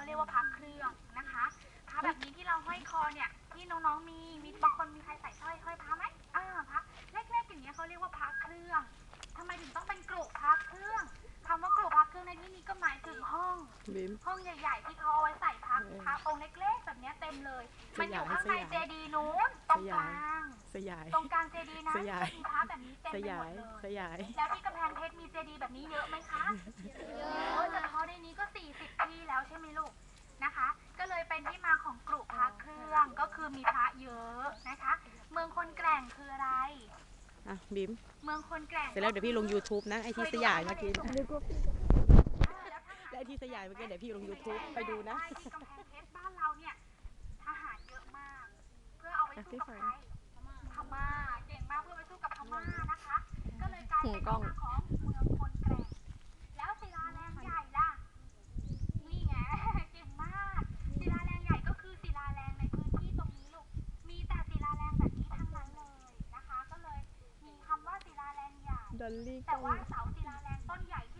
เขาเรียกว่าพระเครื่องนะคะพระแบบนี้ที่เราห้อยคอเนี่ยที่น้องๆมีมีบางคนมีใครใส่สร้อยห้อยพระไหมอ่าพระเล็กๆอย่างเงี้ยเขาเรียกว่าพระเครื่องทำไมถึงต้องเป็นกรุพระเครื่องคำว่ากรุพระเครื่องในที่นี้ก็หมายถึงห้องบิมห้องใหญ่ ๆ ที่เขาเอาไว้ใส่พระเออพระองค์เล็กๆแบบเนี้ยเต็มเลยสมันอยายยู่ข้างในสยายเจดีย์นู้นตรงกลางสยายตรงกลางเจดีย์นะสยายจะมีพระแบบนี้เต็มสไปหยามดยเลสยยายแล้วที่กำแพงเพชรมีเจดีย์แบบนี้เยอะไหมคะเยอะแต่พอในนี้ก็ 40 ที่แล้วใช่ไหมลูก นะคะ ก็เลยเป็นที่มาของกรุพระเครื่องก็คือมีพระเยอะนะคะ เมืองคนแกร่งคืออะไร อะบิมเมืองคนแกร่งเสร็จแล้วเดี๋ยวพี่ลง YouTube นะไอที่สยายเมื่อกี้อ่านะแล้วทหารและไอที่สยายเมื่อกี้เดี๋ยวพี่ลง YouTube ไปดูนะ ใช่ที่กำแพงเพชรบ้านเราเนี่ยทหารเยอะมาก เพื่อเอาไปสู้กับใครพม่าเก่งมากเพื่อไปสู้กับพม่านะคะ ก็เลยกลายเป็นที่มาของเมือง ดอลลี่แต่ก็ว่าเสาศิลาแรงต้นใหญ่ที่